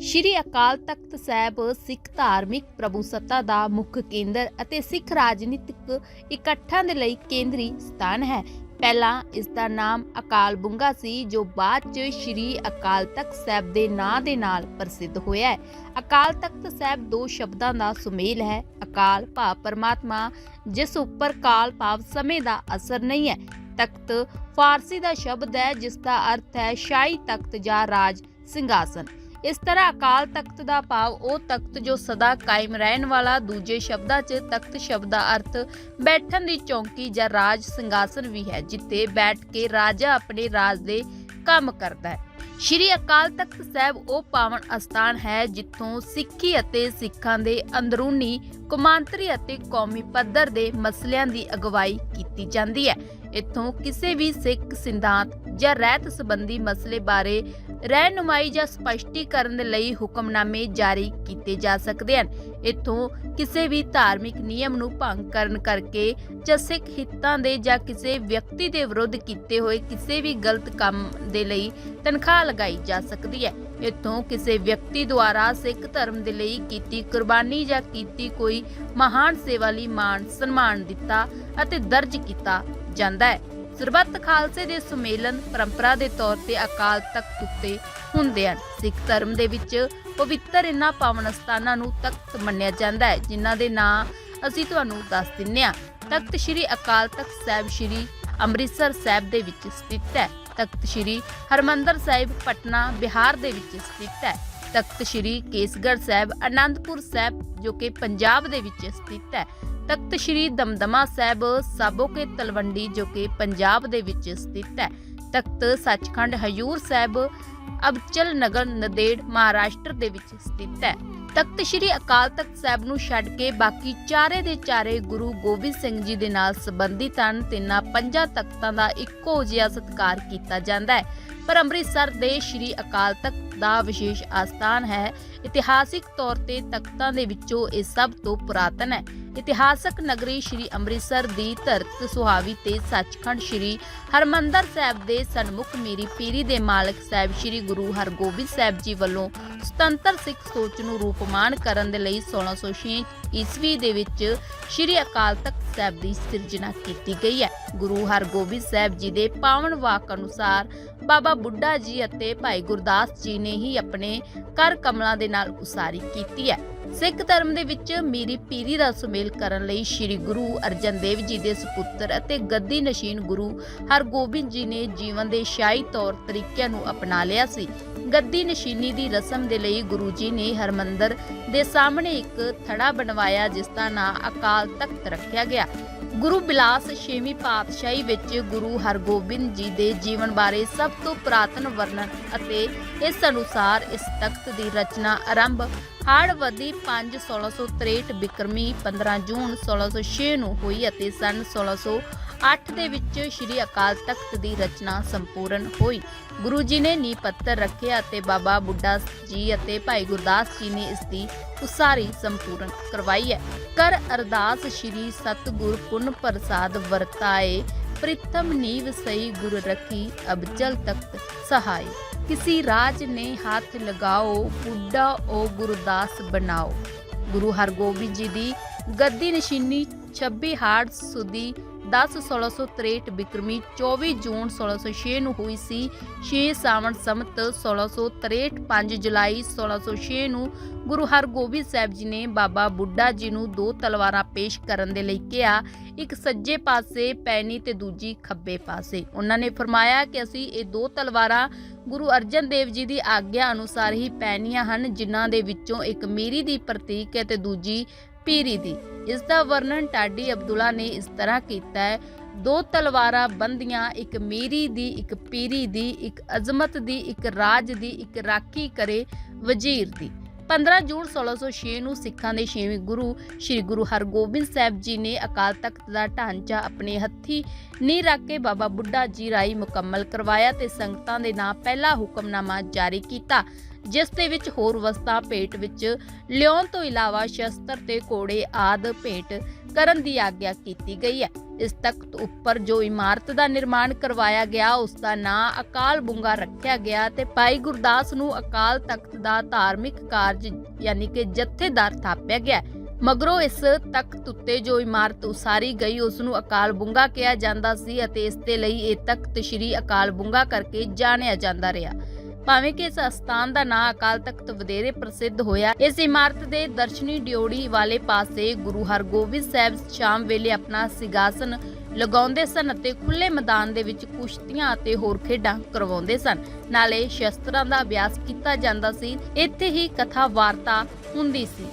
ਸ਼੍ਰੀ ਅਕਾਲ ਤਖਤ ਸਾਹਿਬ ਸਿੱਖ ਧਾਰਮਿਕ ਪ੍ਰਭੂ ਸੱਤਾ ਦਾ ਮੁੱਖ ਕੇਂਦਰ ਅਤੇ ਸਿੱਖ ਰਾਜਨੀਤਿਕ ਇਕੱਠਾਂ ਦੇ ਲਈ ਕੇਂਦਰੀ ਸਥਾਨ ਹੈ। ਪਹਿਲਾਂ ਇਸ ਦਾ ਨਾਮ ਅਕਾਲ ਬੁੰਗਾ ਸੀ, ਜੋ ਬਾਅਦ 'ਚ ਸ਼੍ਰੀ ਅਕਾਲ ਤਖਤ ਸਾਹਿਬ ਦੇ ਨਾਂ ਦੇ ਨਾਲ ਪ੍ਰਸਿੱਧ ਹੋਇਆ ਹੈ। ਅਕਾਲ ਤਖਤ ਸਾਹਿਬ ਦੋ ਸ਼ਬਦਾਂ ਦਾ ਸੁਮੇਲ ਹੈ, ਅਕਾਲ ਭਾਵ ਪਰਮਾਤਮਾ, ਜਿਸ ਉੱਪਰ ਕਾਲ ਭਾਵ ਸਮੇਂ ਦਾ ਅਸਰ ਨਹੀਂ ਹੈ। ਤਖਤ ਫਾਰਸੀ ਦਾ ਸ਼ਬਦ ਹੈ, ਜਿਸ ਦਾ ਅਰਥ ਹੈ ਸ਼ਾਹੀ ਤਖਤ ਜਾਂ ਰਾਜ ਸਿੰਘਾਸਨ। ਇਸ ਤਰ੍ਹਾਂ ਅਕਾਲ ਤਖਤ ਦਾ ਭਾਵ ਉਹ ਤਖਤ ਜੋ ਸਦਾ ਕਾਇਮ ਰਹਿਣ ਵਾਲਾ, ਦੂਜੇ ਸ਼ਬਦਾਂ 'ਚ ਤਖਤ ਸ਼ਬਦ ਦਾ ਅਰਥ ਬੈਠਣ ਦੀ ਚੌਂਕੀ ਜਾਂ ਰਾਜ ਸਿੰਘਾਸਨ ਵੀ ਹੈ, ਜਿੱਥੇ ਬੈਠ ਕੇ ਰਾਜਾ ਆਪਣੇ ਰਾਜ ਦੇ ਕੰਮ ਕਰਦਾ ਹੈ। ਸ਼੍ਰੀ ਅਕਾਲ ਤਖਤ ਸਾਹਿਬ ਉਹ ਪਾਵਨ ਅਸਥਾਨ ਹੈ, ਜਿੱਥੋਂ ਸਿੱਖੀ ਅਤੇ ਸਿੱਖਾਂ ਦੇ ਅੰਦਰੂਨੀ, ਕੌਮਾਂਤਰੀ ਅਤੇ ਕੌਮੀ ਪੱਧਰ ਦੇ ਮਸਲਿਆਂ ਦੀ ਅਗਵਾਈ ਕੀਤੀ ਜਾਂਦੀ ਹੈ। ਇੱਥੋਂ ਕਿਸੇ ਵੀ ਸਿੱਖ, ਸਿਧਾਂਤ ਜਾਂ ਰਹਿਤ ਸੰਬੰਧੀ ਮਸਲੇ ਬਾਰੇ ਰਹਿਨੁਮਾਈ ਜਾਂ ਸਪਸ਼ਟੀਕਰਨ ਲਈ ਹੁਕਮਨਾਮੇ ਜਾਰੀ ਕੀਤੇ ਜਾ ਸਕਦੇ ਹਨ। ਇਥੋਂ ਕਿਸੇ ਵੀ ਧਾਰਮਿਕ ਨਿਯਮ ਨੂੰ ਭੰਗ ਕਰਨ ਕਰਕੇ ਜਾਂ ਸਿੱਖ ਹਿੱਤਾਂ ਦੇ ਜਾਂ ਕਿਸੇ ਵਿਅਕਤੀ ਦੇ ਵਿਰੁੱਧ ਕੀਤੇ ਹੋਏ ਕਿਸੇ ਵੀ ਗਲਤ ਕੰਮ ਦੇ ਲਈ ਤਨਖਾਹ ਲਗਾਈ ਜਾ ਸਕਦੀ ਹੈ। ਇੱਥੋਂ ਕਿਸੇ ਵਿਅਕਤੀ ਦੁਆਰਾ ਸਿੱਖ ਧਰਮ ਦੇ ਲਈ ਕੀਤੀ ਕੁਰਬਾਨੀ ਜਾਂ ਕੀਤੀ ਕੋਈ ਮਹਾਨ ਸੇਵਾ ਲਈ ਮਾਣ ਸਨਮਾਨ ਦਿੱਤਾ ਅਤੇ ਦਰਜ ਕੀਤਾ ਜਾਂਦਾ ਹੈ। ਸਰਬੱਤ ਖਾਲਸੇ ਦੇ ਸੁਮੇਲਨ ਪਰੰਪਰਾ ਦੇ ਤੌਰ ਤੇ ਅਕਾਲ ਤਖਤ ਉੱਤੇ ਹੁੰਦੇ ਹਨ। ਸਿੱਖ ਧਰਮ ਦੇ ਵਿੱਚ ਪਵਿੱਤਰ ਇਨ੍ਹਾਂ ਪਾਵਨ ਸਥਾਨਾਂ ਨੂੰ ਤਖਤ ਮੰਨਿਆ ਜਾਂਦਾ ਹੈ, ਜਿਨ੍ਹਾਂ ਦੇ ਨਾਂ ਅਸੀਂ ਤੁਹਾਨੂੰ ਦੱਸ ਦਿੰਨੇ ਹਾਂ। ਤਖਤ ਸ੍ਰੀ ਅਕਾਲ ਤਖਤ ਸਾਹਿਬ ਸ੍ਰੀ ਅੰਮ੍ਰਿਤਸਰ ਸਾਹਿਬ ਦੇ ਵਿੱਚ ਸਥਿਤ ਹੈ। ਤਖਤ ਸ੍ਰੀ ਹਰਮੰਦਰ ਸਾਹਿਬ ਪਟਨਾ, ਬਿਹਾਰ ਦੇ ਵਿੱਚ ਸਥਿਤ ਹੈ। ਤਖਤ ਸ੍ਰੀ ਕੇਸਗੜ੍ਹ ਸਾਹਿਬ ਆਨੰਦਪੁਰ ਸਾਹਿਬ, ਜੋ ਕਿ ਪੰਜਾਬ ਦੇ ਵਿੱਚ ਸਥਿਤ ਹੈ। ਤਖਤ ਸ੍ਰੀ ਦਮਦਮਾ ਸਾਹਿਬ ਸਾਬੋਕੇ ਤਲਵੰਡੀ, ਜੋ ਕਿ ਪੰਜਾਬ ਦੇ ਵਿੱਚ ਸਥਿਤ ਹੈ। ਤਖਤ ਸੱਚਖੰਡ ਹਯੂਰ ਸਾਹਿਬ ਅਬਚਲ ਨਗਰ ਨਦੇੜ, ਮਹਾਰਾਸ਼ਟਰ ਦੇ ਵਿੱਚ ਸਥਿਤ ਹੈ। ਤਖਤ ਸ੍ਰੀ ਅਕਾਲ ਤਖਤ ਸਾਹਿਬ ਨੂੰ ਛੱਡ ਕੇ ਬਾਕੀ ਚਾਰੇ ਦੇ ਚਾਰੇ ਗੁਰੂ ਗੋਬਿੰਦ ਸਿੰਘ ਜੀ ਦੇ ਨਾਲ ਸੰਬੰਧਿਤ ਹਨ, ਤਿੰਨਾਂ ਪੰਜਾਂ ਤਖਤਾਂ ਦਾ ਇੱਕੋ ਜਿਹਾ ਸਤਿਕਾਰ ਕੀਤਾ ਜਾਂਦਾ ਹੈ। ਪਰ ਅੰਮ੍ਰਿਤਸਰ ਦੇ ਸ੍ਰੀ ਅਕਾਲ ਤਖਤ ਦਾ ਵਿਸ਼ੇਸ਼ ਆਸਥਾਨ ਹੈ। ਇਤਿਹਾਸਿਕ ਤੌਰ ਤੇ ਤਖਤਾਂ ਦੇ ਵਿੱਚੋਂ ਇਹ ਸਭ ਤੋਂ ਪੁਰਾਤਨ ਹੈ। ਇਤਿਹਾਸਕ ਨਗਰੀ ਸ੍ਰੀ ਅੰਮ੍ਰਿਤਸਰ ਦੀ ਧਰਤ ਸੁਹਾਵੀ ਤੇ ਸੱਚਖੰਡ ਸ੍ਰੀ ਹਰਮੰਦਰ ਸਾਹਿਬ ਦੇ ਸਨਮੁਖ ਮੇਰੀ ਪੀਰੀ ਦੇ ਮਾਲਕ ਸਾਹਿਬ ਸ੍ਰੀ ਗੁਰੂ ਹਰਗੋਬਿੰਦ ਸਾਹਿਬ ਜੀ ਵੱਲੋਂ ਸੁਤੰਤਰ ਸਿੱਖ ਸੋਚ ਨੂੰ ਰੂਪਮਾਨ ਕਰਨ ਦੇ ਲਈ 1606 ਈਸਵੀ ਦੇ ਵਿੱਚ ਸ੍ਰੀ ਅਕਾਲ ਤਖਤ ਸਾਹਿਬ ਦੀ ਸਿਰਜਣਾ ਕੀਤੀ ਗਈ ਹੈ। ਗੁਰੂ ਹਰਗੋਬਿੰਦ ਸਾਹਿਬ ਜੀ ਦੇ ਪਾਵਨ ਵਾਕ ਅਨੁਸਾਰ ਬਾਬਾ ਬੁੱਢਾ ਜੀ ਅਤੇ ਭਾਈ ਗੁਰਦਾਸ ਜੀ ਨੇ ਹੀ ਆਪਣੇ ਕਰ ਕਮਲਾਂ ਦੇ ਨਾਲ ਉਸਾਰੀ ਕੀਤੀ ਹੈ। ਸਿੱਖ ਧਰਮ ਦੇ ਵਿੱਚ ਮੀਰੀ ਪੀਰੀ ਦਾ ਸੁਮੇਲ ਕਰਨ ਲਈ ਸ੍ਰੀ ਗੁਰੂ ਅਰਜਨ ਦੇਵ ਜੀ ਦੇ ਸੁਪੁੱਤਰ ਅਤੇ ਗੱਦੀ ਨਸ਼ੀਨ ਗੁਰੂ ਹਰਗੋਬਿੰਦ ਜੀ ਨੇ ਜੀਵਨ ਦੇ ਸ਼ਾਹੀ ਤੌਰ ਤਰੀਕਿਆਂ ਨੂੰ ਅਪਣਾ ਲਿਆ ਸੀ। ਗੱਦੀ ਨਸ਼ੀਨੀ ਦੀ ਰਸਮ ਦੇ ਲਈ ਗੁਰੂ ਜੀ ਨੇ ਹਰਮੰਦਰ ਦੇ ਸਾਹਮਣੇ ਇੱਕ ਥੜਾ ਬਣਵਾਇਆ, ਜਿਸ ਦਾ ਨਾਂ ਅਕਾਲ ਤਖਤ ਰੱਖਿਆ ਗਿਆ। ਗੁਰੂ ਬਿਲਾਸ ਛੇਵੀਂ ਪਾਤਸ਼ਾਹੀ ਵਿੱਚ ਗੁਰੂ ਹਰਗੋਬਿੰਦ ਜੀ ਦੇ ਜੀਵਨ ਬਾਰੇ ਸਭ ਤੋਂ ਪੁਰਾਤਨ ਵਰਣਨ ਅਤੇ ਇਸ ਅਨੁਸਾਰ ਇਸ ਤਖਤ ਦੀ ਰਚਨਾ ਆਰੰਭ ਹਾੜਵਦੀ 5 1663 ਬਿਕਰਮੀ 15 ਜੂਨ 1606 ਨੂੰ ਹੋਈ ਅਤੇ ਸਨ 1608 ਦੇ ਵਿੱਚ ਸ੍ਰੀ ਅਕਾਲ ਤਖਤ ਦੀ ਰਚਨਾ ਸੰਪੂਰਨ ਹੋਈ ਗੁਰੂ ਜੀ ਨੇ ਨੀਂਹ ਪੱਥਰ ਰੱਖਿਆ ਅਤੇ ਬਾਬਾ ਬੁੱਢਾ ਜੀ ਅਤੇ ਭਾਈ ਗੁਰਦਾਸ ਜੀ ਨੇ ਇਸ ਦੀ ਉਸਾਰੀ ਸੰਪੂਰਨ ਕਰਵਾਈ ਹੈ ਕਰ ਅਰਦਾਸ ਸ੍ਰੀ ਸਤਗੁਰ ਪੁੰਨ ਪ੍ਰਸਾਦ ਵਰਤਾਏ ਪ੍ਰਿਤਮ ਨੀਵ ਸਈ ਗੁਰ ਰਖੀ ਅਬ ਜਲ ਤਖਤ ਸਹਾਈ किसी राज ने हाथ लगाओ ਬੁੱਢਾ ਓ ਗੁਰਦਾਸ ਬਣਾਓ ਗੁਰੂ ਹਰਗੋਬਿੰਦ ਜੀ ਦੀ ਗੱਦੀ ਨਸ਼ੀਨੀ 26 ਹਾੜ ਸੁਦੀ 10 1663 ਬਿਕਰਮੀ 24 ਜੂਨ 1606 ਨੂੰ ਹੋਈ ਸੀ। 6 ਸਾਵਣ ਸੰਮਤ 1663 5 ਜੁਲਾਈ 1606 ਨੂੰ ਗੁਰੂ ਹਰਗੋਬਿੰਦ ਸਾਹਿਬ ਜੀ ਨੇ ਬਾਬਾ ਬੁੱਢਾ ਜੀ ਨੂੰ ਦੋ ਤਲਵਾਰਾਂ ਪੇਸ਼ ਕਰਨ ਦੇ ਲਈ ਕਿਹਾ। ਇੱਕ ਸੱਜੇ ਪਾਸੇ ਪੈਣੀ ਤੇ ਦੂਜੀ ਖੱਬੇ ਪਾਸੇ। ਉਹਨਾਂ ਨੇ ਫਰਮਾਇਆ ਕਿ ਅਸੀਂ ਇਹ ਦੋ ਤਲਵਾਰਾਂ ਗੁਰੂ ਅਰਜਨ ਦੇਵ ਜੀ ਦੀ ਆਗਿਆ ਅਨੁਸਾਰ ਹੀ ਪੈਣੀਆਂ ਹਨ, ਜਿਨ੍ਹਾਂ ਦੇ ਵਿੱਚੋਂ ਇੱਕ ਮੀਰੀ ਦੀ ਪ੍ਰਤੀਕ ਹੈ ਤੇ ਦੂਜੀ ਪੀਰੀ ਦੀ। ਇਸ ਦਾ ਵਰਣਨ ਟਾਡੀ ਅਬਦੁੱਲਾ ਨੇ ਇਸ ਤਰ੍ਹਾਂ ਕੀਤਾ ਹੈ, ਦੋ ਤਲਵਾਰਾਂ ਬੰਦੀਆਂ ਇੱਕ ਮੀਰੀ ਦੀ, ਇੱਕ ਪੀਰੀ ਦੀ, ਇੱਕ ਅਜ਼ਮਤ ਦੀ, ਇੱਕ ਰਾਜ ਦੀ, ਇੱਕ ਰਾਖੀ ਕਰੇ ਵਜ਼ੀਰ ਦੀ। 15 ਜੂਨ 1606 ਨੂੰ ਸਿੱਖਾਂ ਦੇ ਛੇਵੇਂ ਗੁਰੂ ਸ੍ਰੀ ਗੁਰੂ ਹਰਗੋਬਿੰਦ ਸਾਹਿਬ ਜੀ ਨੇ ਅਕਾਲ ਤਖਤ ਦਾ ਢਾਂਚਾ ਆਪਣੇ ਹੱਥੀ ਨੀ ਰੱਖ ਕੇ ਬਾਬਾ ਬੁੱਢਾ ਜੀ ਰਾਈ ਮੁਕੰਮਲ ਕਰਵਾਇਆ ਤੇ ਸੰਗਤਾਂ ਦੇ ਨਾਂ ਪਹਿਲਾ ਹੁਕਮਨਾਮਾ ਜਾਰੀ ਕੀਤਾ, ਜਿਸ ਦੇ ਵਿੱਚ ਹੋਰ ਵਸਤਾਂ, ਭੇਟ ਵਿੱਚ ਲਿਆਉਣ ਤੋਂ ਇਲਾਵਾ ਸ਼ਸਤਰ ਤੇ ਘੋੜੇ ਆਦ, ਭੇਟ ਕਰਨ ਦੀ ਆਗਿਆ ਕੀਤੀ ਗਈ ਹੈ। ਇਸ ਤਖਤ ਉੱਪਰ ਜੋ ਇਮਾਰਤ ਦਾ ਨਿਰਮਾਣ ਕਰਵਾਇਆ ਗਿਆ, ਉਸ ਦਾ ਨਾਂ ਅਕਾਲ ਬੁੰਗਾ ਰੱਖਿਆ ਗਿਆ ਤੇ ਭਾਈ ਗੁਰਦਾਸ ਨੂੰ ਅਕਾਲ ਤਖਤ ਦਾ ਧਾਰਮਿਕ ਕਾਰਜ ਯਾਨੀ ਕਿ ਜਥੇਦਾਰ ਥਾਪਿਆ ਗਿਆ ਮਗਰੋਂ ਇਸ ਤਖਤ ਉੱਤੇ ਜੋ ਇਮਾਰਤ ਉਸਾਰੀ ਗਈ, ਉਸ ਨੂੰ ਅਕਾਲ ਬੁੰਗਾ ਕਿਹਾ ਜਾਂਦਾ ਸੀ ਅਤੇ ਇਸ ਦੇ ਲਈ ਇਹ ਤਖਤ ਸ੍ਰੀ ਅਕਾਲ ਬੁੰਗਾ ਕਰਕੇ ਜਾਣਿਆ ਜਾਂਦਾ ਰਿਹਾ। ਭਾਵੇਂ ਕਿ ਇਸ ਅਸਥਾਨ ਦਾ ਨਾਂ ਅਕਾਲ ਤਖਤ ਵਧੇਰੇ ਪ੍ਰਸਿੱਧ ਹੋਇਆ, ਇਸ ਇਮਾਰਤ ਦੇ ਦਰਸ਼ਨੀ ਡਿਓੜੀ ਵਾਲੇ ਪਾਸੇ ਗੁਰੂ ਹਰਗੋਬਿੰਦ ਸਾਹਿਬ ਸ਼ਾਮ ਵੇਲੇ ਆਪਣਾ ਸਿਗਾਸਨ ਲਗਾਉਂਦੇ ਸਨ ਅਤੇ ਖੁੱਲੇ ਮੈਦਾਨ ਦੇ ਵਿੱਚ ਕੁਸ਼ਤੀਆਂ ਅਤੇ ਹੋਰ ਖੇਡਾਂ ਕਰਵਾਉਂਦੇ ਸਨ। ਨਾਲੇ ਸ਼ਸਤਰਾਂ ਦਾ ਅਭਿਆਸ ਕੀਤਾ ਜਾਂਦਾ ਸੀ। ਇੱਥੇ ਹੀ ਕਥਾ ਵਾਰਤਾ ਹੁੰਦੀ ਸੀ।